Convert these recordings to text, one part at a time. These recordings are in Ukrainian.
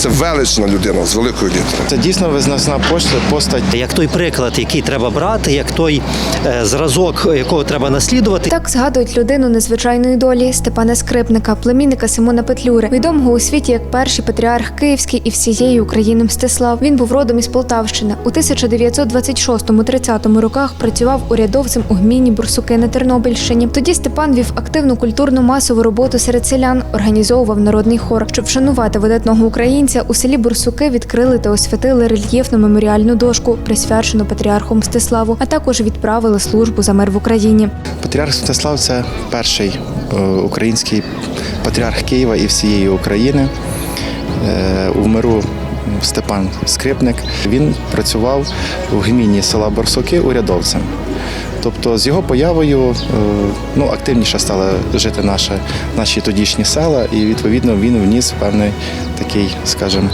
Це велична людина з великої літери. Це дійсно визначна пост- постать. Як той приклад, який треба брати, як той е, зразок, якого треба наслідувати. Так згадують людину незвичайної долі Степана Скрипника, племінника Симона Петлюри, відомого у світі як перший патріарх Київський і всієї України Мстислав. Він був родом із Полтавщини. У 1926-30 роках працював урядовцем у гміні Бурсуки на Тернопільщині. Тоді Степан вів активну культурну масову роботу серед селян, організовував народний хор. Щоб вшанувати видатного українця, у селі Бурсуки відкрили та освятили рельєфну меморіальну дошку, присвячену патріарху Мстиславу, а також відправили службу за мир в Україні. Патріарх Святослав це перший е, український патріарх Києва і всієї України. Е, У миру Степан Скрипник. Він працював в гміні села Борсуки урядовцем. Тобто з його появою е, ну, активніше стали жити наші, наші тодішні села, і відповідно він вніс певний такий, скажімо,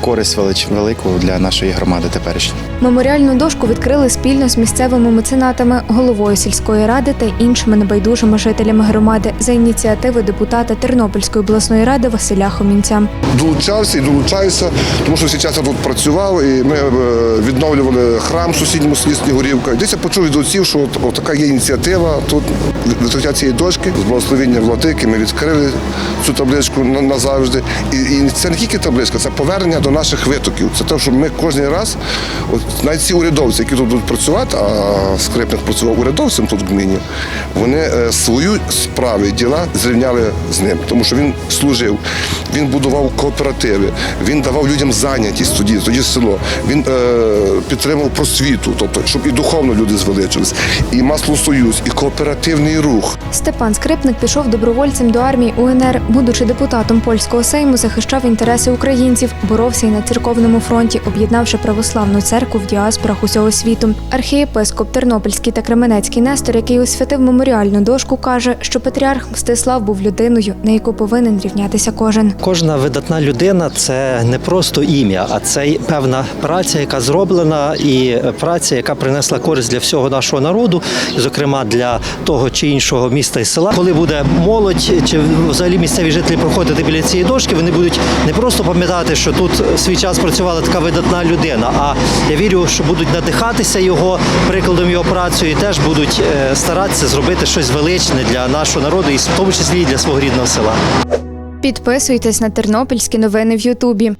користь велич, велику для нашої громади теперішньої. Меморіальну дошку відкрили спільно з місцевими меценатами, головою сільської ради та іншими небайдужими жителями громади за ініціативи депутата Тернопільської обласної ради Василя Хомінця. долучався і долучаюся, тому що всі час я тут працював, і ми е, відновлювали храм в сусідньому селі Снігурівка. Десь я почув від отців, що от, от така є ініціатива. Тут відкриття цієї дошки з благословіння владики. Ми відкрили цю табличку назавжди. І, і це не тільки табличка, це повернення до наших витоків. Це те, що ми кожен раз, от навіть ці урядовці, які тут будуть працювати, а скрипник працював урядовцем тут в гміні, вони е, свою справу і діла зрівняли з ним, тому що він служив, він будував кооперативи, він давав людям зайнятість тоді, тоді село. Він е, підтримував просвіту, тобто, щоб і духовно люди звеличились, і маслосоюз, і кооперативний рух. Степан Скрипник пішов добровольцем до армії УНР, будучи депутатом польського сейму, захищав інтереси українців, боровся і на церковному фронті, об'єднавши православну церкву в діаспорах усього світу. Архієпископ Тернопільський та Кременецький Нестор, який освятив меморіальну дошку, каже, що патріарх Мстислав був людиною, на яку повинен рівнятися кожен. Кожна видатна людина це не просто ім'я, а це й певна праця, яка зроблена, і праця, яка принесла користь для всього нашого народу, зокрема для того чи іншого міста і села. Коли буде молодь чи взагалі місцеві жителі проходити біля цієї дошки, вони будуть не просто пам'ятати, що тут свій час працювала така видатна людина. А я вірю, що будуть надихатися його прикладом його працею і теж будуть е, старатися зробити щось величне для нашого народу, і в тому числі і для свого рідного села. Підписуйтесь на тернопільські новини в Ютубі.